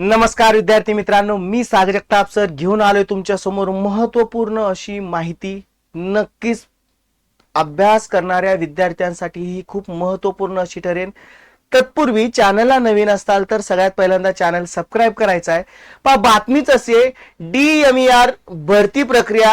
नमस्कार विद्यार्थी मित्रांनो मी सागर जगताप सर घेऊन आलोय तुमच्यासमोर महत्त्वपूर्ण अशी माहिती. नक्कीच अभ्यास करणाऱ्या विद्यार्थ्यांसाठी ही खूप महत्त्वपूर्ण अशी ठरेल तत्पूर्वी चॅनलला नवीन असताल तर सगळ्यात पहिल्यांदा चॅनल सबस्क्राईब करायचा आहे. पहा बातमीच असे डी एम ई आर भरती प्रक्रिया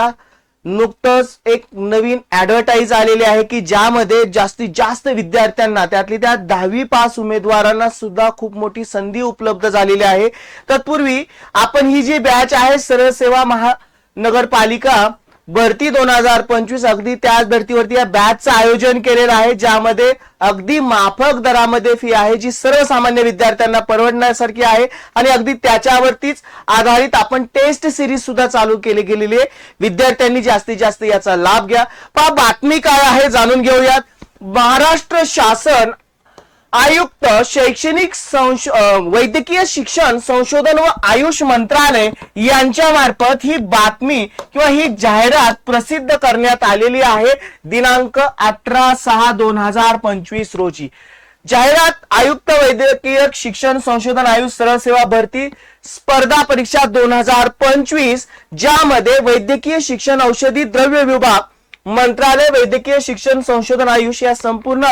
नुकतंच एक नवीन ऍडव्हर्टाईज आलेली आहे की ज्यामध्ये जास्तीत जास्त विद्यार्थ्यांना त्यातली त्या दहावी पास उमेदवारांना सुद्धा खूप मोठी संधी उपलब्ध झालेली आहे. तत्पूर्वी आपण ही जी बॅच आहे सरळ सेवा महानगरपालिका भरती दोन हजार पंचवीस अगदी त्याच धर्तीवरती या बॅचचं आयोजन केलेलं आहे ज्यामध्ये अगदी माफक दरामध्ये फी आहे जी सर्वसामान्य विद्यार्थ्यांना परवडण्यासारखी आहे. आणि अगदी त्याच्यावरतीच आधारित आपण टेस्ट सिरीज सुद्धा चालू केली गेलेली आहे. विद्यार्थ्यांनी जास्तीत जास्त याचा लाभ घ्या. पहा बातमी काय आहे जाणून घेऊयात. महाराष्ट्र शासन आयुक्त शैक्षणिक संश वैद्यकीय शिक्षण संशोधन व आयुष मंत्रालय यांच्या मार्फत ही बातमी किंवा ही जाहिरात प्रसिद्ध करण्यात आलेली आहे. दिनांक अठरा सहा दोन हजार पंचवीस रोजी. जाहिरात आयुक्त वैद्यकीय शिक्षण संशोधन आयुष सरळ सेवा भरती स्पर्धा परीक्षा दोन हजार पंचवीस ज्यामध्ये वैद्यकीय शिक्षण औषधी द्रव्य विभाग मंत्रालय वैद्यकीय शिक्षण संशोधन आयुष या संपूर्ण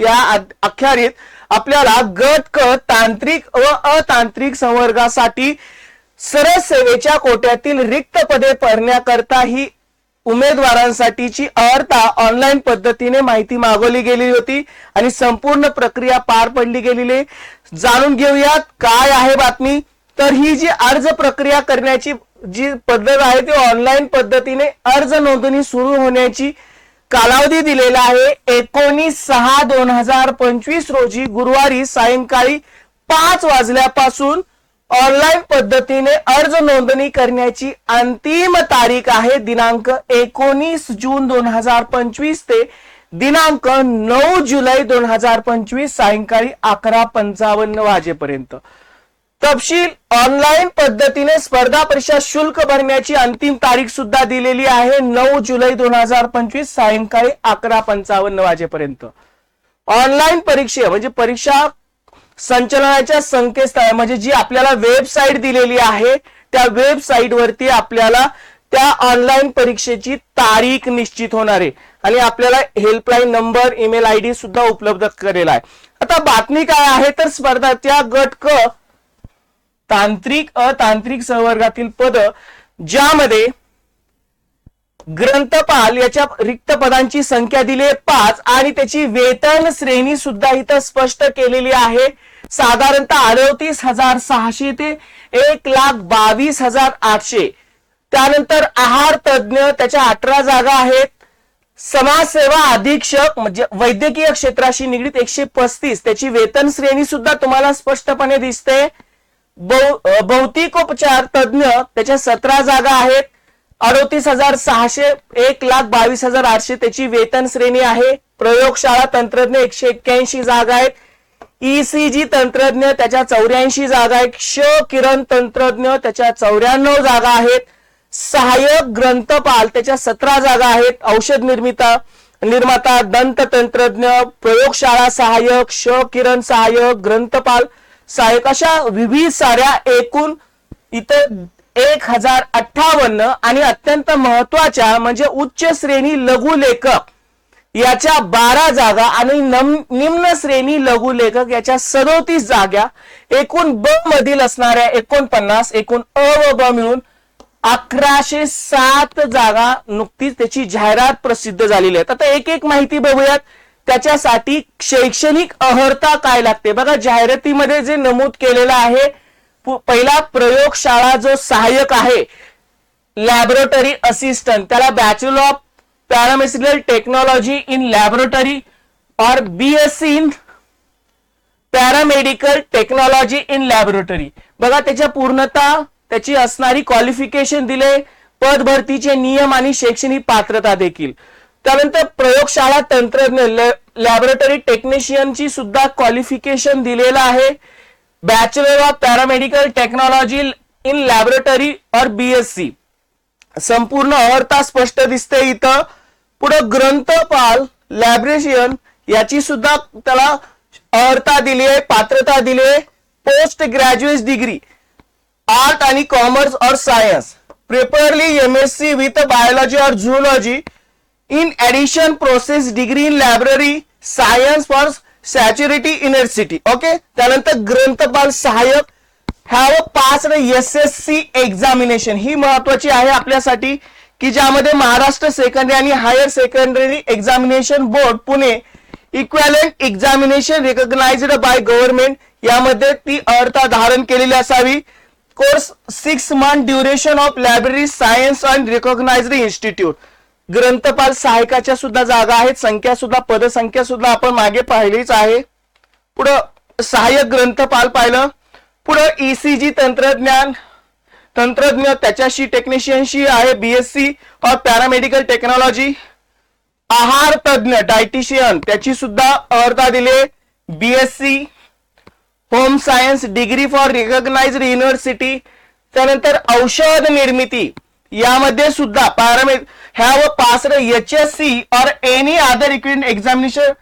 या अखेरीत आपल्याला गट क तांत्रिक व अतांत्रिक संवर्गासाठी सरळ सेवेच्या कोट्यातील रिक्त पदे भरण्याकरता ही उमेदवारांसाठीची अर्हता ऑनलाईन पद्धतीने माहिती मागवली गेली होती आणि संपूर्ण प्रक्रिया पार पडली गेलेली आहे. जाणून घेऊयात काय आहे बातमी तर ही जी अर्ज प्रक्रिया करण्याची जी पद्धत आहे ती ऑनलाईन पद्धतीने अर्ज नोंदणी सुरू होण्याची कालावधी दिलेला आहे. एकोणीस सहा दोन हजार पंचवीस रोजी गुरुवारी सायंकाळी पाच वाजल्यापासून ऑनलाईन पद्धतीने अर्ज नोंदणी करण्याची अंतिम तारीख आहे. दिनांक एकोणीस जून दोन हजार पंचवीस ते दिनांक नऊ जुलै दोन हजार पंचवीस सायंकाळी अकरा पंचावन्न वाजेपर्यंत. तपशील ऑनलाईन पद्धतीने स्पर्धा परीक्षा शुल्क भरण्याची अंतिम तारीख सुद्धा दिलेली आहे. नऊ जुलै दोन हजार पंचवीस सायंकाळी अकरा पंचावन्न वाजेपर्यंत. ऑनलाईन परीक्षे म्हणजे परीक्षा संचलनाच्या संकेतस्थळ म्हणजे जी आपल्याला वेबसाईट दिलेली आहे त्या वेबसाईट वरती आपल्याला त्या ऑनलाईन परीक्षेची तारीख निश्चित होणार आहे. आणि आपल्याला helpline number email I D सुद्धा उपलब्ध करेल आहे. आता बातमी काय आहे? तर स्पर्धा त्या गट क तांत्रिक अतांत्रिक संवर्गातील पद ज्यामध्ये ग्रंथपाल याच्या रिक्त पदांची संख्या दिली आहे पाच आणि त्याची वेतन श्रेणी सुद्धा इथं स्पष्ट केलेली आहे. साधारणतः अडतीस हजार सहाशे ते एक लाख बावीस हजार आठशे. त्यानंतर आहार तज्ज्ञ त्याच्या अठरा जागा आहेत. समाजसेवा अधीक्षक म्हणजे वैद्यकीय क्षेत्राशी निगडीत एकशे पस्तीस. त्याची वेतन श्रेणी सुद्धा तुम्हाला स्पष्टपणे दिसते. भौतिकोपचार तज्ज्ञ त्याच्या सतरा जागा आहेत. अडोतीस हजार सहाशे एक लाख बावीस हजार आठशे त्याची वेतन श्रेणी आहे. प्रयोगशाळा तंत्रज्ञ एकशे एक्क्याऐंशी जागा आहेत. ईसीजी तंत्रज्ञ त्याच्या चौऱ्याऐंशी जागा आहेत. क्ष किरण तंत्रज्ञ त्याच्या चौऱ्याण्णव जागा आहेत. सहाय्यक ग्रंथपाल त्याच्या सतरा जागा आहेत. औषध निर्मिता निर्माता दंत तंत्रज्ञ प्रयोगशाळा सहाय्यक क्ष किरण सहाय्यक ग्रंथपाल सहाय्यक अशा विविध साऱ्या एकूण इथं एक हजार अठ्ठावन्न आणि अत्यंत महत्त्वाच्या म्हणजे उच्च श्रेणी लघु लेखक याच्या बारा जागा आणि निम्न श्रेणी लघु लेखक याच्या सदोतीस जागा एकूण ब मधील असणाऱ्या एकोणपन्नास एकूण अ व ब मिळून अकराशे सात जागा नुकतीच त्याची जाहिरात प्रसिद्ध झालेली आहे आता एक एक माहिती बघूयात. त्याच्यासाठी शैक्षणिक अर्हता काय लागते? बघा जाहिरातीमध्ये जे नमूद केलेलं आहे पहिला प्रयोगशाळा जो सहाय्यक आहे लॅबोरेटरी असिस्टंट त्याला bachelor of paramedical technology in laboratory और BSc in paramedical technology in laboratory बघा त्याच्या पूर्णता त्याची असणारी क्वालिफिकेशन दिले पद भरतीचे नियम आणि शैक्षणिक पात्रता देखील. त्यानंतर प्रयोगशाळा तंत्रज्ञ लॅबोरेटरी टेक्निशियनची सुद्धा क्वालिफिकेशन दिलेलं आहे. Bachelor of paramedical technology in laboratory और बीएससी संपूर्ण अर्हता स्पष्ट दिसते इथं. पुढे ग्रंथपाल लॅबरेशियन याची सुद्धा त्याला अर्हता दिली आहे पात्रता दिली आहे. पोस्ट ग्रॅज्युएट डिग्री आर्ट आणि कॉमर्स और science preferably M S C with biology और zoology in addition process degree in library science for सॅच्युरिटी university okay त्यानंतर ग्रंथपाल सहाय्यक. Have pass S S C examination ही महत्वाची आहे आपल्यासाठी की ज्यामध्ये महाराष्ट्र सेकंडरी आणि higher secondary examination board Pune equivalent examination recognised by government यामध्ये ती अर्था धारण केलेली असावी. Course six month duration of library science and recognised institute ग्रंथपाल सहायकाच्या सुद्धा जागा आहेत संख्या सुद्धा पदसंख्या सुद्धा आपण मागे पाहिलीच आहे. पुढं सहाय्यक ग्रंथपाल पाहिलं. पुढं ईसीजी तंत्रज्ञान तंत्रज्ञ त्याच्याशी टेक्निशियनशी आहे बीएससी और पॅरामेडिकल टेक्नॉलॉजी आहार तज्ञ डायटिशियन त्याची सुद्धा अर्धा दिले. BSc home science degree for recognised university त्यानंतर औषध निर्मिती यामध्ये सुद्धा पॅरामे have pass H S C or any other equivalent examination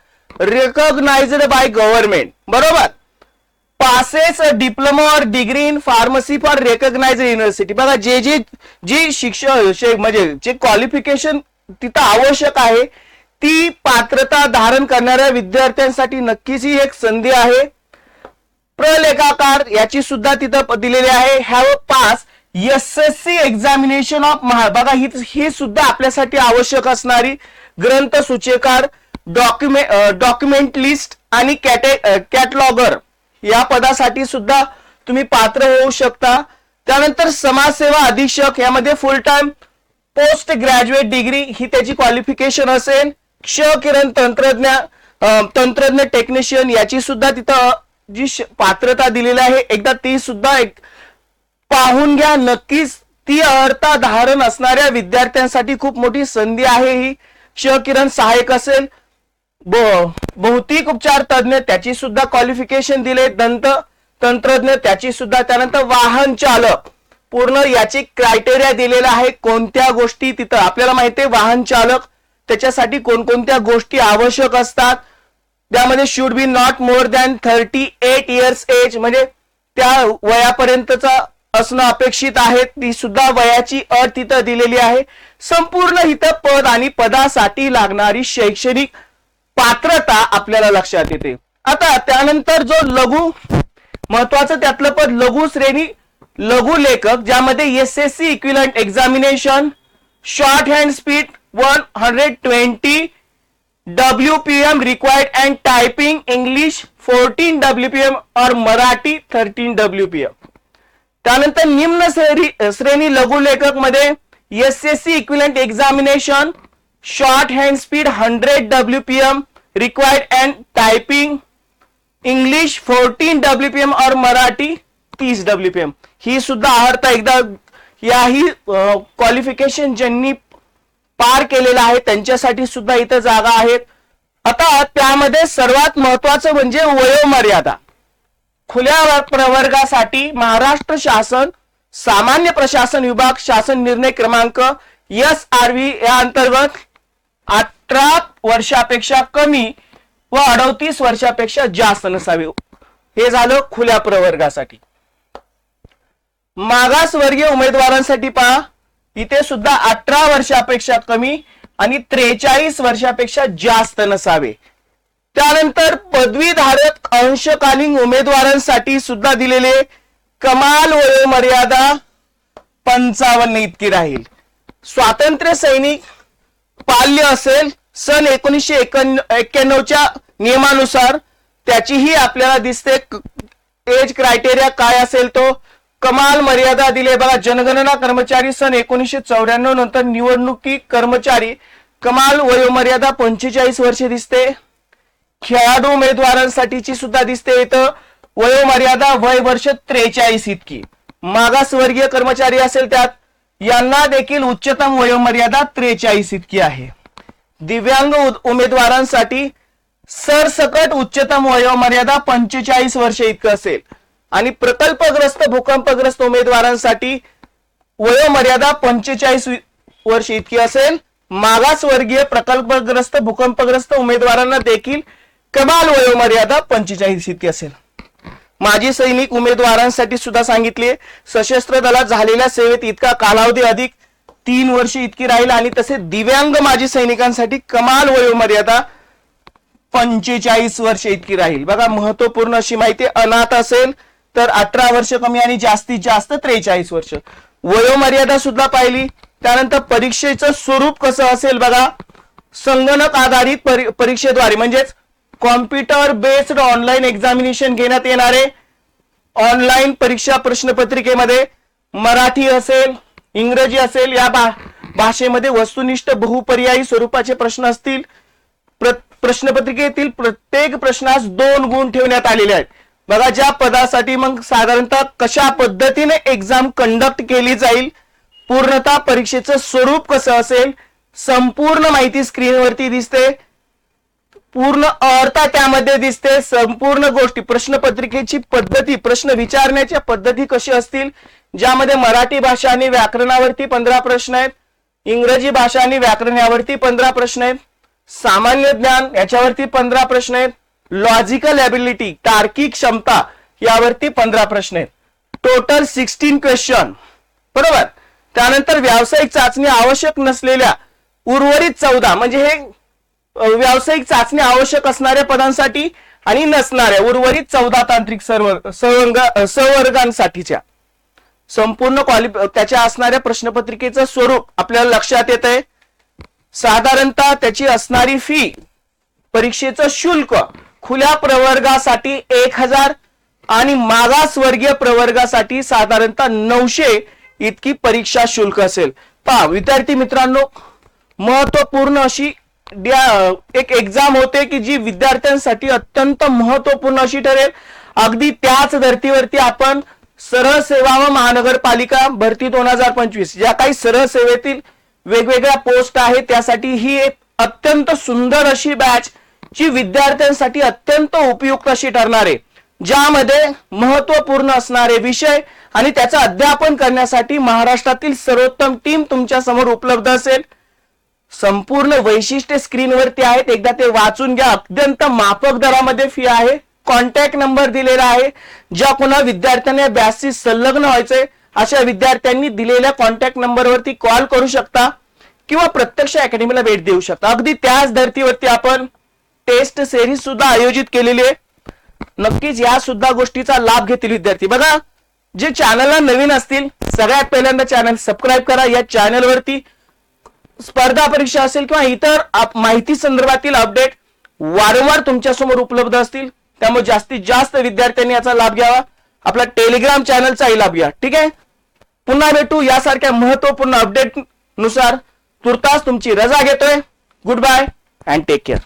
recognised by government बरोबर? पासेस डिप्लोमा और degree in pharmacy for recognise university बघा जे जे जी शिक्षण म्हणजे जे क्वालिफिकेशन तिथं आवश्यक आहे ती पात्रता धारण करणाऱ्या विद्यार्थ्यांसाठी नक्कीच ही एक संधी आहे. प्रलेखाकार याची सुद्धा तिथं दिलेली आहे. Have pass S S C examination of महा बघा ही ही सुद्धा आपल्यासाठी आवश्यक असणारी ग्रंथ सूचेकार डॉक्युमेंट डॉक्युमेंट लिस्ट आणि कॅटे कॅटलॉगर या पदासाठी सुद्धा तुम्ही पात्र होऊ शकता. त्यानंतर समाजसेवा अधीक्षक यामध्ये full time post graduate degree ही त्याची क्वालिफिकेशन असेल. क्ष किरण तंत्रज्ञ तंत्रज्ञ टेक्निशियन याची सुद्धा तिथं जी पात्रता दिलेली आहे एकदा ती सुद्धा एक पाहून घ्या. नक्कीच ती अर्था धारण असणाऱ्या विद्यार्थ्यांसाठी खूप मोठी संधी आहे ही. क्ष किरण सहाय्यक असेल. भौतिक उपचार तज्ञ त्याची सुद्धा क्वालिफिकेशन दिले. दंत तंत्रज्ञ त्याची सुद्धा त्यानंतर वाहन चालक. पूर्ण याची क्रायटेरिया दिलेला आहे. कोणत्या गोष्टी तिथं आपल्याला माहिती आहे वाहन चालक त्याच्यासाठी कोणकोणत्या गोष्टी आवश्यक असतात. त्यामध्ये should be not more than thirty eight years age म्हणजे त्या वयापर्यंतचा असणं अपेक्षित आहे ती सुद्धा वयाची अट तिथं दिलेली आहे. संपूर्ण इथं पद आणि पदासाठी लागणारी शैक्षणिक पात्रता आपल्याला लक्षात येते. आता त्यानंतर जो लघु महत्वाचं त्यातलं पद लघु श्रेणी लघु लेखक ज्यामध्ये S S C equivalent examination shorthand speed one hundred twenty W P M required and typing English fourteen W P M और Marathi thirteen W P M त्यानंतर निम्न श्रेणी श्रेणी लघु लेखकमध्ये S S C equivalent examination shorthand speed hundred W P M required and typing English fourteen W P M और मराठी तीस W P M ही सुद्धा अर्थ एकदा याही क्वालिफिकेशन ज्यांनी पार केलेलं आहे त्यांच्यासाठी सुद्धा इथं जागा आहेत. आता त्यामध्ये सर्वात महत्वाचं म्हणजे वयोमर्यादा. खुल्या प्रवर्गासाठी महाराष्ट्र शासन सामान्य प्रशासन विभाग शासन निर्णय क्रमांक एस आर व्ही या अंतर्गत अठरा वर्षापेक्षा कमी व अडतीस वर्षापेक्षा जास्त नसावे. हे झालं खुल्या प्रवर्गासाठी. मागासवर्गीय उमेदवारांसाठी पहा. इथे सुद्धा अठरा वर्षापेक्षा कमी आणि त्रेचाळीस वर्षापेक्षा जास्त नसावे. त्यानंतर पदवीधारक अंशकालीन उमेदवारांसाठी सुद्धा दिलेले कमाल वयोमर्यादा पंचावन्न इतकी राहील. स्वातंत्र्य सैनिक पाल्य असेल सन एकोणीसशे एक्क्याण्णवच्या नियमानुसार त्याचीही आपल्याला दिसते एज क्रायटेरिया काय असेल तो. कमाल मर्यादा दिले बघा जनगणना कर्मचारी सन एकोणीसशे चौऱ्याण्णव नंतर निवडणुकी कर्मचारी कमाल वयोमर्यादा पंचेचाळीस वर्षे दिसते. खेळाडू उमेदवारांसाठीची सुद्धा दिसते इथं. वयोमर्यादा वय वर्ष त्रेचाळीस इतकी. मागासवर्गीय कर्मचारी असेल त्यात. यांना देखील उच्चतम वयोमर्यादा त्रेचाळीस इतकी आहे. दिव्यांग उमेदवारांसाठी सरसकट उच्चतम वयोमर्यादा पंचेचाळीस वर्ष इतकं असेल. आणि प्रकल्पग्रस्त भूकंपग्रस्त उमेदवारांसाठी वयोमर्यादा पंचेचाळीस वर्ष इतकी असेल. मागासवर्गीय प्रकल्पग्रस्त भूकंपग्रस्त उमेदवारांना देखील कमाल वयोमर्यादा पंचेचाळीस इतकी असेल. माजी सैनिक उमेदवारांसाठी सुद्धा सांगितले सशस्त्र दलात झालेल्या सेवेत इतका कालावधी अधिक तीन वर्ष इतकी राहील आणि तसे दिव्यांग माजी सैनिकांसाठी कमाल वयोमर्यादा पंचेचाळीस वर्ष इतकी राहील. बघा महत्त्वपूर्ण अशी माहिती अनाथ असेल तर अठरा वर्ष कमी आणि जास्तीत जास्त त्रेचाळीस वर्ष. वयोमर्यादा सुद्धा पाहिली त्यानंतर परीक्षेचं स्वरूप कसं असेल बघा? संगणक आधारित परीक्षेद्वारे म्हणजेच कॉम्प्युटर बेस्ड ऑनलाईन एक्झामिनेशन घेण्यात येणारे ऑनलाईन परीक्षा प्रश्नपत्रिकेमध्ये मराठी असेल इंग्रजी असेल या भा भाषेमध्ये वस्तुनिष्ठ बहुपर्यायी स्वरूपाचे प्रश्न असतील. प्र- प्रश्नपत्रिकेतील प्रत्येक प्रश्नास दोन गुण ठेवण्यात आलेले आहेत. बघा ज्या पदासाठी मग साधारणतः कशा पद्धतीने एक्झाम कंडक्ट केली जाईल पूर्णतः परीक्षेचं स्वरूप कसं असेल संपूर्ण माहिती स्क्रीनवरती दिसते. पूर्ण अर्था त्यामध्ये दिसते. संपूर्ण गोष्टी प्रश्नपत्रिकेची पद्धती प्रश्न विचारण्याच्या पद्धती कशी असतील? ज्यामध्ये मराठी भाषा आणि व्याकरणावरती पंधरा प्रश्न आहेत. इंग्रजी भाषा आणि व्याकरण यावरती पंधरा प्रश्न आहेत. सामान्य ज्ञान याच्यावरती पंधरा प्रश्न आहेत. लॉजिकल ॲबिलिटी तार्किक क्षमता यावरती पंधरा प्रश्न आहेत. Total sixteen question. बरोबर? त्यानंतर व्यावसायिक चाचणी आवश्यक नसलेल्या उर्वरित चौदा म्हणजे हे व्यावसायिक चाचणी आवश्यक असणाऱ्या पदांसाठी आणि नसणाऱ्या उर्वरित चौदा तांत्रिक सर्व संवर्गांसाठीच्या. संपूर्ण क्वालि त्याच्या असणाऱ्या प्रश्नपत्रिकेचं स्वरूप आपल्याला लक्षात येत आहे साधारणतः त्याची असणारी फी परीक्षेचं शुल्क खुल्या प्रवर्गासाठी एक हजार आणि मागासवर्गीय प्रवर्गासाठी साधारणतः नऊशे इतकी परीक्षा शुल्क असेल. पहा विद्यार्थी मित्रांनो महत्त्वपूर्ण अशी एक एक्झाम होते की जी विद्यार्थ्यांसाठी अत्यंत महत्त्वपूर्ण अशी ठरेल. अगदी त्याच धर्तीवरती आपण सरळ सेवा व महानगरपालिका भरती दोन हजार पंचवीस ज्या काही सरळ सेवेतील वेगवेगळ्या पोस्ट आहेत. त्यासाठी ही एक अत्यंत सुंदर अशी बॅच जी विद्यार्थ्यांसाठी अत्यंत उपयुक्त अशी ठरणार आहे. ज्यामध्ये महत्त्वपूर्ण असणारे विषय आणि त्याचं अध्यापन करण्यासाठी महाराष्ट्रातील सर्वोत्तम टीम तुमच्यासमोर उपलब्ध असेल. संपूर्ण वैशिष्ट्य स्क्रीनवरती आहेत. एकदा ते वाचून घ्या. अत्यंत माफक दरामध्ये फी आहे. कॉन्टॅक्ट नंबर दिलेला आहे. ज्या कोणा विद्यार्थ्यांना बॅचशी संलग्न व्हायचंय अशा विद्यार्थ्यांनी दिलेल्या कॉन्टॅक्ट नंबरवरती कॉल करू शकता किंवा प्रत्यक्ष अकॅडमीला भेट देऊ शकता. अगदी त्याच धर्तीवरती आपण टेस्ट सिरीज सुद्धा आयोजित केलेली आहे. नक्कीच या सुद्धा गोष्टीचा लाभ घेतील विद्यार्थी. बघा जे चॅनलला नवीन असतील सगळ्यात पहिल्यांदा चॅनल सबस्क्राईब करा. या चॅनलवरती स्पर्धा परीक्षा असेल किंवा इतर आप- माहिती संदर्भातील अपडेट वारंवार तुमच्यासमोर उपलब्ध असतील. त्यामुळे जास्तीत जास्त विद्यार्थ्यांनी याचा लाभ घ्यावा. आपला टेलिग्राम चॅनलचाही लाभ घ्या. ठीक आहे? पुन्हा भेटू यासारख्या महत्त्वपूर्ण अपडेटनुसार. तुर्तास तुमची रजा घेतोय. Goodbye and take care